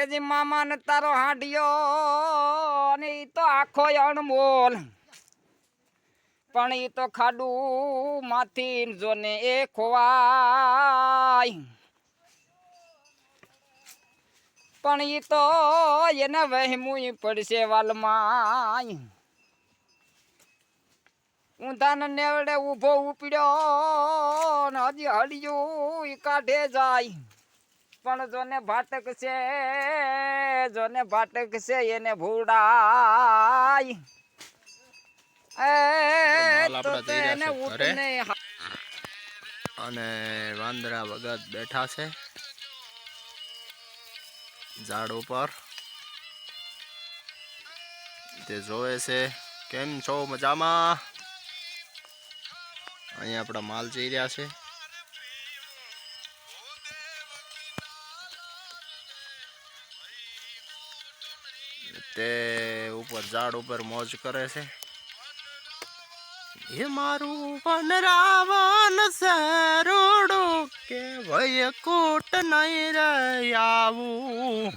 એ જે મામા ને તારો હાંડિયો અને એ તો આખો અણમોલ. પણ ઈ તો ખાડું માંથી જોને એ ખોવાય. પણ એ તો એને વહેમું પડશે વાલમાં ઊંધાને નેવડે ઊભો ઉપડ્યો ને હજી હળિયું કાઢે જાય. પણ જોને ભાટક છે જોને ભાટક છે એને ભૂડાય અને વાંદરા વગત બેઠા છે. ઝાડ ઉપર. તે જોવે છે કેમ છો મજામાં? અહીંયા આપણા માલ જઈ રહ્યા છે. તે ઉપર ઝાડ ઉપર મોજ કરે છે. એ મારું વન રાવણ સરોડો કે ભય કોટ નહીં રે આવું.